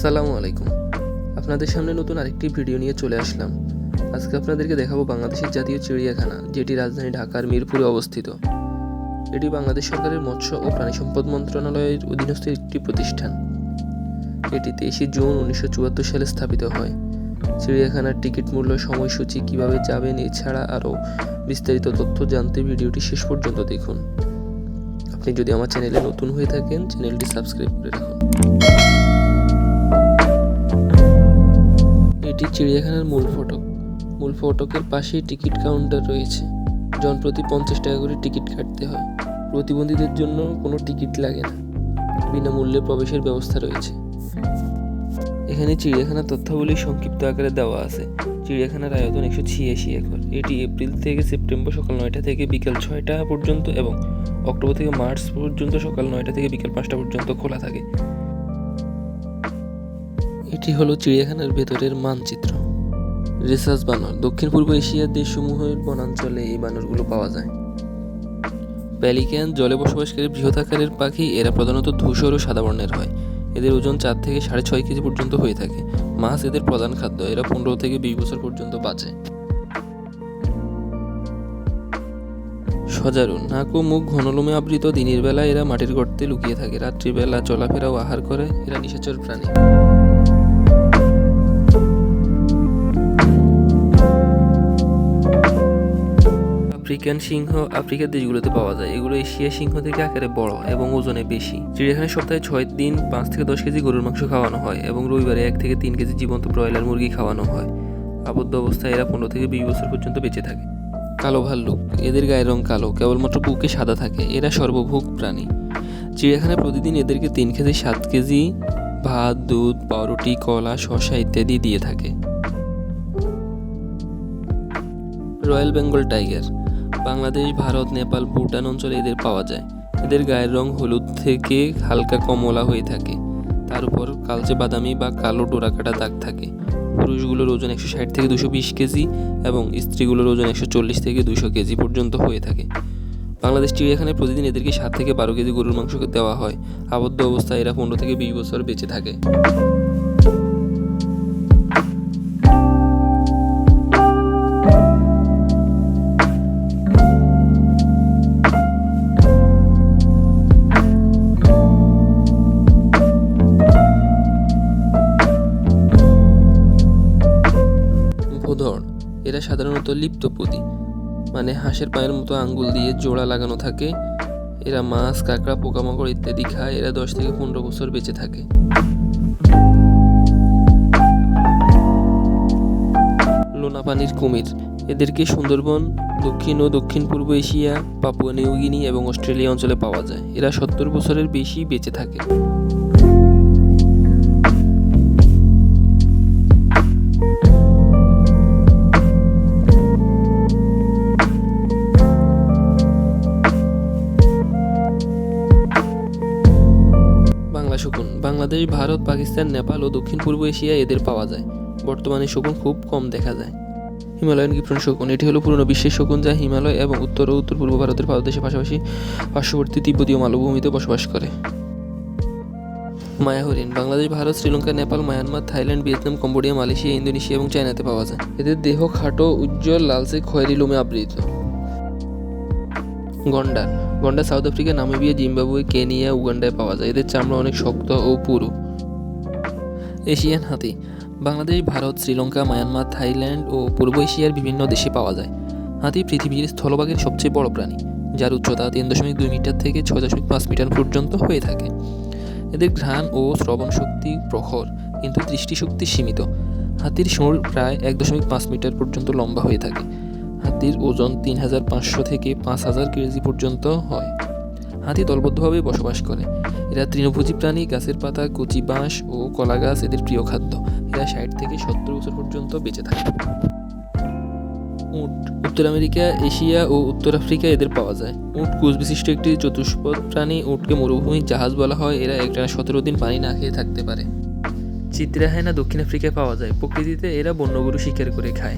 আসসালামু আলাইকুম। আপনাদের সামনে নতুন আরেকটি ভিডিও নিয়ে চলে আসলাম। আজকে আপনাদেরকে দেখাবো বাংলাদেশের জাতীয় চিড়িয়াখানা, যেটি রাজধানী ঢাকার মিরপুরে অবস্থিত। এটি বাংলাদেশ সরকারের মৎস্য ও প্রাণী সম্পদ মন্ত্রণালয়ের অধীনস্থ একটি প্রতিষ্ঠান। এটি তেইশে জুন উনিশশো চুয়াত্তর সালে স্থাপিত হয়। চিড়িয়াখানার টিকিট মূল্য, সময়সূচি কীভাবে যাবেন, এছাড়া আরও বিস্তারিত তথ্য জানতে ভিডিওটি শেষ পর্যন্ত দেখুন। আপনি যদি আমার চ্যানেলে নতুন হয়ে থাকেন, চ্যানেলটি সাবস্ক্রাইব করে রাখুন। এটি চিড়িয়াখানার মূল ফটক। মূল ফটকের পাশেই টিকিট কাউন্টার রয়েছে। জনপ্রতি পঞ্চাশ টাকা করে টিকিট কাটতে হয়। প্রতিবন্ধীদের জন্য কোনো টিকিট লাগে না। বিনামূল্যে প্রবেশের ব্যবস্থা রয়েছে। এখানে চিড়িয়াখানার তথ্যাবলী সংক্ষিপ্ত আকারে দেওয়া আছে। চিড়িয়াখানার আয়তন একশো ছিয়াশি একর। এটি এপ্রিল থেকে সেপ্টেম্বর সকাল নয়টা থেকে বিকেল ছয়টা পর্যন্ত এবং অক্টোবর থেকে মার্চ পর্যন্ত সকাল নয়টা থেকে বিকেল পাঁচটা পর্যন্ত খোলা থাকে। এটি হলো চিড়িয়াখানার ভেতরের মানচিত্র। রেসাস বানর দক্ষিণ পূর্ব এশিয়ার দেশসমূহের বনাঞ্চলে এই বানরগুলো পাওয়া যায়। প্যালিক্যান জলে বসবাসকারী বৃহৎ আকারের পাখি, এরা প্রধানত ধূসর ও সাদা বর্ণের হয়। এদের ওজন চার থেকে সাড়ে ছয় কেজি পর্যন্ত হয়ে থাকে। মাছ এদের প্রধান খাদ্য, এরা পনেরো থেকে বিশ বছর পর্যন্ত বাঁচে। সজারু, নাক ও মুখ ঘনলোমে আবৃত, দিনের বেলা এরা মাটির গর্তে লুকিয়ে থাকে, রাত্রিবেলা চলাফেরা ও আহার করে, এরা নিশাচর প্রাণী। আফ্রিকান সিংহ আফ্রিকার দেশগুলোতে পাওয়া যায়। এগুলো এশিয়া সিংহ থেকে আকারে বড় এবং ওজনে বেশি। চিড়িয়াখানায় সপ্তাহে ছয় দিন পাঁচ থেকে দশ কেজি গরুর মাংস খাওয়ানো হয় এবং রবিবারে এক থেকে তিন কেজি জীবন্ত ব্রয়লার মুরগি খাওয়ানো হয়। আবদ্ধ অবস্থায় এরা পনেরো থেকে বিশ বছর পর্যন্ত বেঁচে থাকে। কালো ভাল্লুক। এদের গায়ের রং কালো, কেবলমাত্র বুকে সাদা থাকে। এরা সর্বভোগ প্রাণী। চিড়িয়াখানায় প্রতিদিন এদেরকে তিন কেজি সাত কেজি ভাত, দুধ, পাউরুটি, কলা, শসা ইত্যাদি দিয়ে থাকে। Royal Bengal tiger. Bangladesh, Bharat, Nepal, Bhutan অঞ্চলে এদের পাওয়া যায়। এদের গায়ের রং হলুদ থেকে হালকা কমলা হয়ে থাকে। তার উপর কালচে বাদামি বা কালো ডোরাকাটা দাগ থাকে। পুরুষগুলোর ওজন একশো ষাট থেকে দুশো বিশ কেজি এবং স্ত্রীগুলোর ওজন একশো চল্লিশ থেকে দুশো কেজি পর্যন্ত হয়ে থাকে। বাংলাদেশ চিড়িয়াখানায় প্রতিদিন এদেরকে সাত থেকে বারো কেজি গরুর মাংস দেওয়া হয়। আবদ্ধ অবস্থায় এরা পনেরো থেকে বিশ বছর বেঁচে থাকে। সাধারণত লিপ্তপদী মানে হাঁসের পায়ের মতো আঙ্গুল দিয়ে জোড়া লাগানো থাকে। এরা মাছ, কাঁকড়া, পোকামাকড় ইত্যাদি খায়। এরা দশ থেকে পনেরো বছর বেঁচে থাকে। লোনা পানির কুমির। এদেরকে সুন্দরবন, দক্ষিণ ও দক্ষিণ পূর্ব এশিয়া, পাপুয়া নিউগিনি এবং অস্ট্রেলিয়া অঞ্চলে পাওয়া যায়। এরা সত্তর বছরের বেশি বেঁচে থাকে। বাংলাদেশ, ভারত, পাকিস্তান, নেপাল ও দক্ষিণ পূর্ব এশিয়ায় এদের পাওয়া যায়। বর্তমানে শকুন খুব কম দেখা যায়। হিমালয়ান গিপ্রন শকুন, এটি হলো পুরনো বিশ্বের শকুন যা হিমালয় এবং উত্তর ও উত্তর পূর্ব ভারতের পাদদেশের পাশাপাশি পার্শ্ববর্তী তিব্বতীয় মালভূমিতে বসবাস করে। মায়া হরিণ Bangladesh, Bharat, Sri Lanka, Nepal, Myanmar, Thailand, Vietnam, Cambodia, Malaysia, Indonesia এবং চায়নাতে পাওয়া যায়। এদের দেহ খাটো, উজ্জ্বল, লালচে, খয়েরি লোমে আবৃত। গন্ডার গন্ডার South Africa, Namibia, Zimbabwe, Kenya, উগান্ডায় পাওয়া যায়। এদের চামড়া অনেক শক্ত ও পুরু। এশিয়ান হাতি। বাংলাদেশ, ভারত, শ্রীলঙ্কা, মায়ানমার, থাইল্যান্ড ও পূর্ব এশিয়ার বিভিন্ন দেশে পাওয়া যায়। হাতি পৃথিবীর স্থলভাগের সবচেয়ে বড় প্রাণী, যার উচ্চতা তিন দশমিক দুই মিটার থেকে ছয় দশমিক পাঁচ মিটার পর্যন্ত হয়ে থাকে। এদের ঘ্রাণ ও শ্রবণ শক্তি প্রখর, কিন্তু দৃষ্টিশক্তি সীমিত। হাতির শুঁড় প্রায় এক দশমিক পাঁচ মিটার পর্যন্ত লম্বা হয়ে থাকে। হাতির ওজন তিন হাজার পাঁচশো থেকে পাঁচ হাজার কেজি পর্যন্ত হয়। হাতি দলবদ্ধভাবে বসবাস করে। এরা তৃণভোজী প্রাণী, গাছের পাতা, কচি বাঁশ ও কলা গাছ এদের প্রিয় খাদ্য। এরা ষাট থেকে সত্তর বছর পর্যন্ত বেঁচে থাকে। উট, উত্তর আমেরিকা, এশিয়া ও উত্তর আফ্রিকা এদের পাওয়া যায়। উট কুচ বিশিষ্ট একটি চতুষ্পদ প্রাণী। উটকে মরুভূমির জাহাজ বলা হয়। এরা একটানা সতেরো দিন পানি না খেয়ে থাকতে পারে। চিত্রাহায়না দক্ষিণ আফ্রিকায় পাওয়া যায়। প্রকৃতিতে এরা বন্যগরু শিকার করে খায়।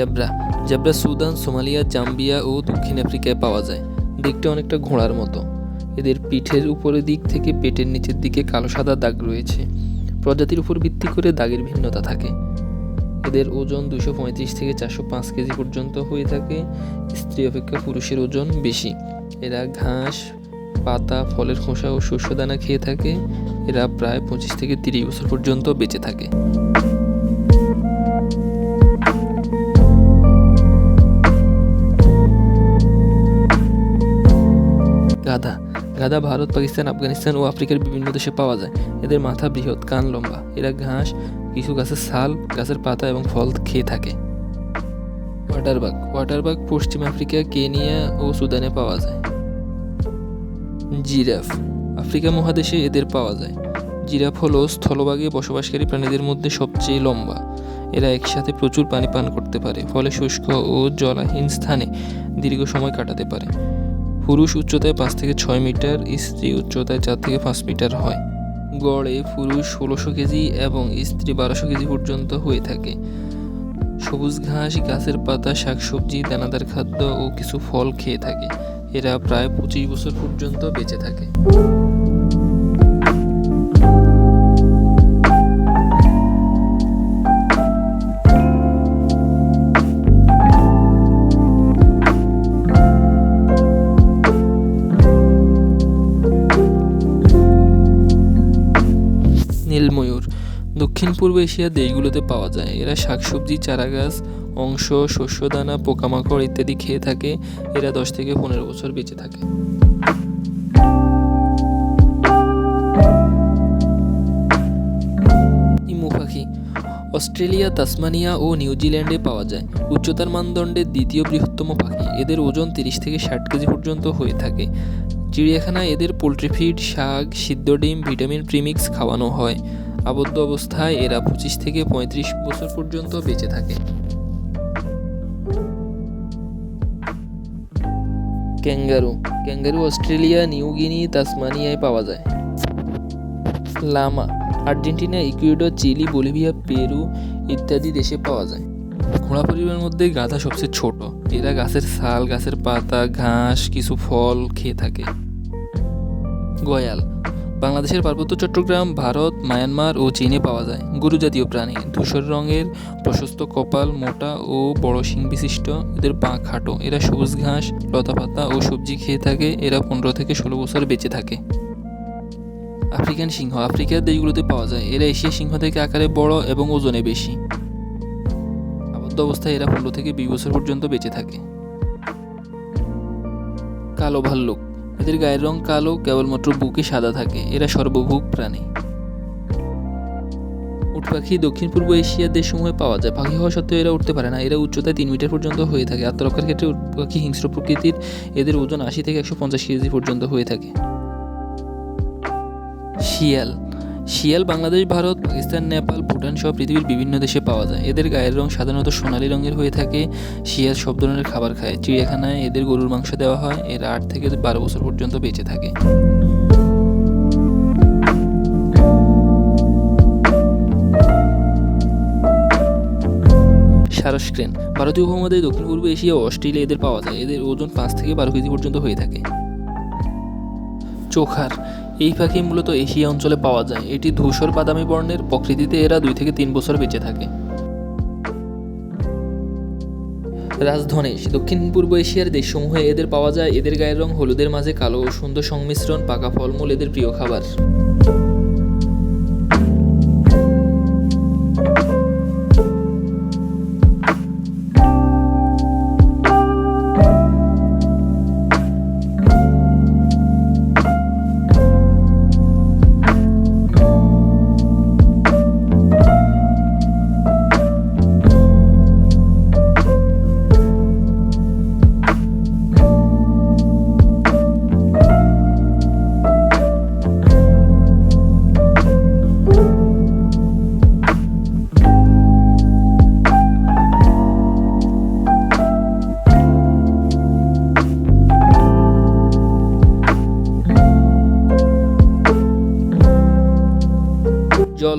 Zebra. Zebra Sudan, Somalia, Zambia ও দক্ষিণ আফ্রিকায় পাওয়া যায়। দেখতে অনেকটা ঘোড়ার মতো। এদের পিঠের উপরের দিক থেকে পেটের নিচের দিকে কালো সাদা দাগ রয়েছে। প্রজাতির উপর ভিত্তি করে দাগের ভিন্নতা থাকে। এদের ওজন দুশো পঁয়ত্রিশ থেকে চারশো পাঁচ কেজি পর্যন্ত হয়ে থাকে। স্ত্রী অপেক্ষা পুরুষের ওজন বেশি। এরা ঘাস, পাতা, ফলের খোসা ও শস্য দানা খেয়ে থাকে। এরা প্রায় পঁচিশ থেকে তিরিশ বছর পর্যন্ত বেঁচে থাকে। গাধা ভারত, পাকিস্তান, আফগানিস্তান ও আফ্রিকার বিভিন্ন দেশে পাওয়া যায়। এদের মাথা বৃহৎ, কান লম্বা। এরা ঘাস, কিছু গাছের ছাল, গাছের পাতা এবং ফল খেয়ে থাকে। ওয়াটারবাগ ওয়াটারবাগ পশ্চিম আফ্রিকা, কেনিয়া ও সুদানে পাওয়া যায়। জিরাফ। আফ্রিকা মহাদেশে এদের পাওয়া যায়। জিরাফ হলো স্থলভাগে বসবাসকারী প্রাণীদের মধ্যে সবচেয়ে লম্বা। এরা একসাথে প্রচুর পানি পান করতে পারে, ফলে শুষ্ক ও জলাহীন স্থানে দীর্ঘ সময় কাটাতে পারে। পুরুষ উচ্চতায় পাঁচ থেকে ছয় মিটার, স্ত্রী উচ্চতায় চার থেকে পাঁচ মিটার হয়। গড়ে পুরুষ ষোলোশো কেজি এবং স্ত্রী বারোশো কেজি পর্যন্ত হয়ে থাকে। সবুজ ঘাস, গাছের পাতা, শাকসবজি, দানাদার খাদ্য ও কিছু ফল খেয়ে থাকে। এরা প্রায় পঁচিশ বছর পর্যন্ত বেঁচে থাকে। নীলময়ূর দক্ষিণ পূর্ব এশিয়ার দেশগুলোতে পাওয়া যায়। এরা শাকসবজি, চারাগাছ, অংশ, শস্যদানা, পোকামাকড় ইত্যাদি খেয়ে থাকে। এরা দশ থেকে পনেরো বছর বেঁচে থাকে। পাখি। অস্ট্রেলিয়া, তাসমানিয়া ও নিউজিল্যান্ডে পাওয়া যায়। উচ্চতার মানদণ্ডের দ্বিতীয় বৃহত্তম পাখি। এদের ওজন তিরিশ থেকে ষাট কেজি পর্যন্ত হয়ে থাকে। চিড়িয়াখানায় এদের পোলট্রি ফিড, শাক, সিদ্ধ ডিম, ভিটামিন, প্রিমিক্স খাওয়ানো হয়। আবদ্ধ অবস্থায় এরা পঁচিশ থেকে পঁয়ত্রিশ বছর পর্যন্ত বেঁচে থাকে। Kangaroo. Kangaroo Australia, New Guinea, তাসমানিয়ায় পাওয়া যায়। Llama. Argentina, Ecuador, Chile, Bolivia, Peru ইত্যাদি দেশে পাওয়া যায়। ঘোড়া পরিবারের মধ্যে গাধা সবচেয়ে ছোট। এরা গাছের ছাল গাছের পাতা, ঘাস, কিছু ফল খেয়ে থাকে। গয়াল, বাংলাদেশের পার্বত্য চট্টগ্রাম, ভারত, মায়ানমার ও চীনে পাওয়া যায়। গরু জাতীয় প্রাণী, ধূসর রঙের, প্রশস্ত কপাল, মোটা ও বড় শিং বিশিষ্ট, এদের পা খাটো। এরা সবুজ ঘাস লতাপাতা ও সবজি খেয়ে থাকে। এরা পনেরো থেকে ষোলো বছর বেঁচে থাকে। আফ্রিকান সিংহ, আফ্রিকার দেশগুলোতে পাওয়া যায়। এরা এশিয়া সিংহ থেকে আকারে বড় এবং ওজনে বেশি। আবদ্ধ অবস্থায় এরা পনেরো থেকে বিশ বছর পর্যন্ত বেঁচে থাকে। কালো ভাল্লুক। এদের গায়ের রং কালো, কেবলমাত্র বুকে সাদা থাকে। এরা সর্বভুক প্রাণী। উট পাখি দক্ষিণ পূর্ব এশিয়ার দেশসমূহে পাওয়া যায়। পাখি হওয়া সত্ত্বেও এরা উঠতে পারে না। এরা উচ্চতায় তিন মিটার পর্যন্ত হয়ে থাকে। আত্মরক্ষার ক্ষেত্রে উট পাখি হিংস্র প্রকৃতির। এদের ওজন আশি থেকে একশো পঞ্চাশ কেজি পর্যন্ত হয়ে থাকে। শিয়াল। শিয়াল, বাংলাদেশ, ভারত, পাকিস্তান, নেপাল, ভুটান সহ পৃথিবীর বিভিন্ন দেশে পাওয়া যায়। এদের গায়ের রং সাধারণত সোনালী রঙের হয়ে থাকে। শিয়াল সব ধরনের খাবার খায়। চিড়িয়াখানায় এদের গরুর মাংস দেওয়া হয়। এরা আট থেকে বারো বছর পর্যন্ত বেঁচে থাকে। সারস্ক্রেন ভারতীয় উপমহাদেশ, দক্ষিণ পূর্ব এশিয়া ও অস্ট্রেলিয়া এদের পাওয়া যায়। এদের ওজন পাঁচ থেকে বারো কেজি পর্যন্ত হয়ে থাকে। চোখার। এই পাখি মূলত এশিয়া অঞ্চলে পাওয়া যায়। এটি ধূসর বাদামি বর্ণের প্রকৃতিতে এরা দুই থেকে তিন বছর বেঁচে থাকে। রাজধনেশ দক্ষিণ পূর্ব এশিয়ার দেশসমূহে এদের পাওয়া যায়। এদের গায়ের রং হলুদের মাঝে কালো ও সুন্দর সংমিশ্রণ, পাকা ফলমূল, এদের প্রিয় খাবার।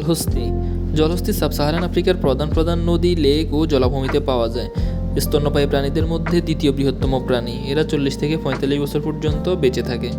জলহস্তি। জলহস্তি সাব সাহারান আফ্রিকার প্রধান প্রধান নদী, লেক ও জলাভূমিতে পাওয়া যায়। স্তন্যপায়ী প্রাণীদের মধ্যে দ্বিতীয় বৃহত্তম প্রাণী। এরা চল্লিশ থেকে পঁয়তাল্লিশ বছর পর্যন্ত বেঁচে থাকে।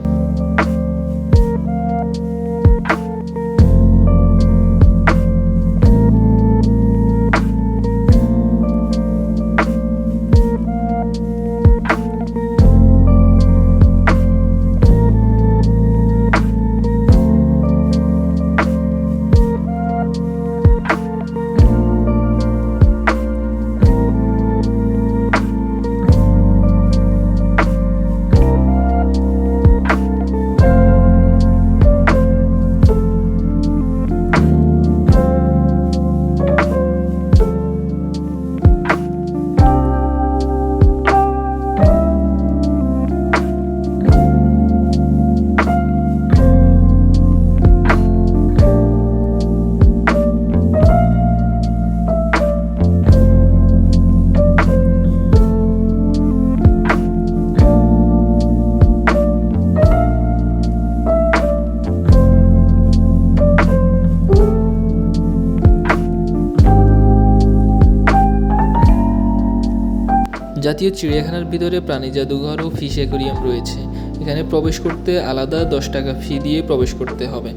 জাতীয় চিড়িয়াখানার ভিতরে প্রাণী জাদুঘর ও ফিশ অ্যাকোরিয়াম রয়েছে। এখানে প্রবেশ করতে আলাদা দশ টাকা ফি দিয়ে প্রবেশ করতে হবে।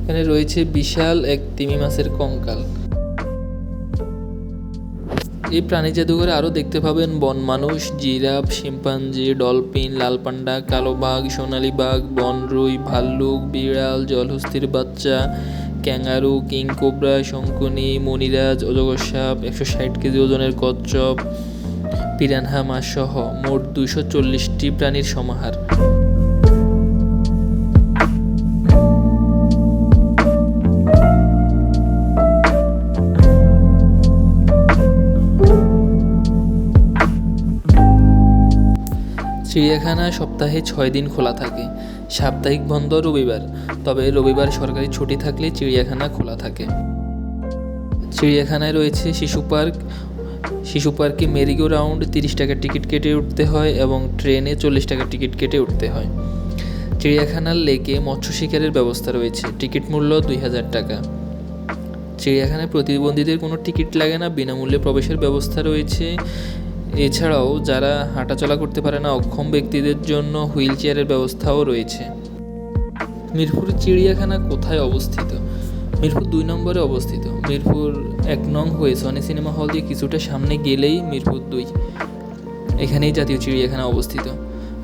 এখানে রয়েছে বিশাল এক তিমি মাছের কঙ্কাল। এই প্রাণী জাদুঘরে আরও দেখতে পাবেন বন মানুষ, জিরাফ, শিম্পাঞ্জি, ডলফিন, লাল পান্ডা, কালো বাঘ, সোনালী বাঘ, বনরুই, ভাল্লুক, বিড়াল, জলহস্তির বাচ্চা ক্যাঙ্গারু, কিং কোবরা, শঙ্কুনি, মণিরাজ অজগর সাপ একশো ষাট কেজি ওজনের কচ্ছপ পিরানহা মাছ সহ মোট দুইশো চল্লিশটি প্রাণীর সমাহার। চিড়িয়াখানা সপ্তাহে ছয় দিন খোলা থাকে। সাপ্তাহিক বন্ধ রবিবার, তবে রবিবার সরকারি ছুটি থাকলে চিড়িয়াখানা খোলা থাকে। চিড়িয়াখানায় রয়েছে শিশু পার্ক। শিশু পার্কে মেরিগো রাউন্ড তিরিশ টাকার টিকিট কেটে উঠতে হয় এবং ট্রেনে চল্লিশ টাকার টিকিট কেটে উঠতে হয়। চিড়িয়াখানার লেকে মৎস্য শিকারের ব্যবস্থা রয়েছে। টিকিট মূল্য দুই হাজার টাকা। চিড়িয়াখানায় প্রতিবন্ধীদের কোনো টিকিট লাগে না। বিনামূল্যে প্রবেশের ব্যবস্থা রয়েছে। এছাড়াও যারা হাঁটাচলা করতে পারে না, অক্ষম ব্যক্তিদের জন্য হুইল চেয়ারের ব্যবস্থাও রয়েছে। মিরপুর চিড়িয়াখানা কোথায় অবস্থিত? মিরপুর দুই নম্বরে অবস্থিত। মিরপুর এক নং হয়ে সনি সিনেমা হল দিয়ে কিছুটা সামনে গেলেই মিরপুর দুই। এখানেই জাতীয় চিড়িয়াখানা অবস্থিত।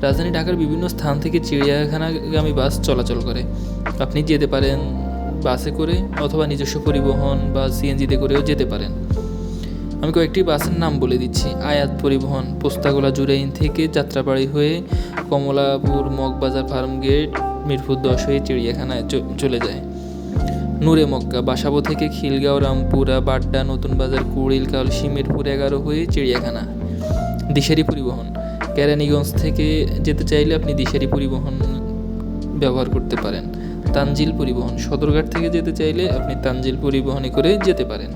রাজধানী ঢাকার বিভিন্ন স্থান থেকে চিড়িয়াখানাগামী বাস চলাচল করে। আপনি যেতে পারেন বাসে করে অথবা নিজস্ব পরিবহন বা সিএনজিতে করেও যেতে পারেন। আমি কয়েকটি বাসের নাম বলে দিচ্ছি। আয়াত পরিবহন, পোস্তাগোলা জুরাইন থেকে যাত্রাবাড়ি হয়ে কমলাপুর মগবাজার ফার্ম গেট, মিরপুর দশ হয়ে চিড়িয়াখানায় চলে যায়। নূরে মক্কা, বাসাবো থেকে খিলগাঁও, রামপুরা, বাড্ডা, নতুন বাজার, কুড়িল কালসি মিরপুর এগারো হয়ে চিড়িয়াখানা। দিশারি পরিবহন, কেরানীগঞ্জ থেকে যেতে চাইলে আপনি দিশারি পরিবহন ব্যবহার করতে পারেন। তানজিল পরিবহন, সদরঘাট থেকে যেতে চাইলে আপনি তানজিল পরিবহনে করে যেতে পারেন।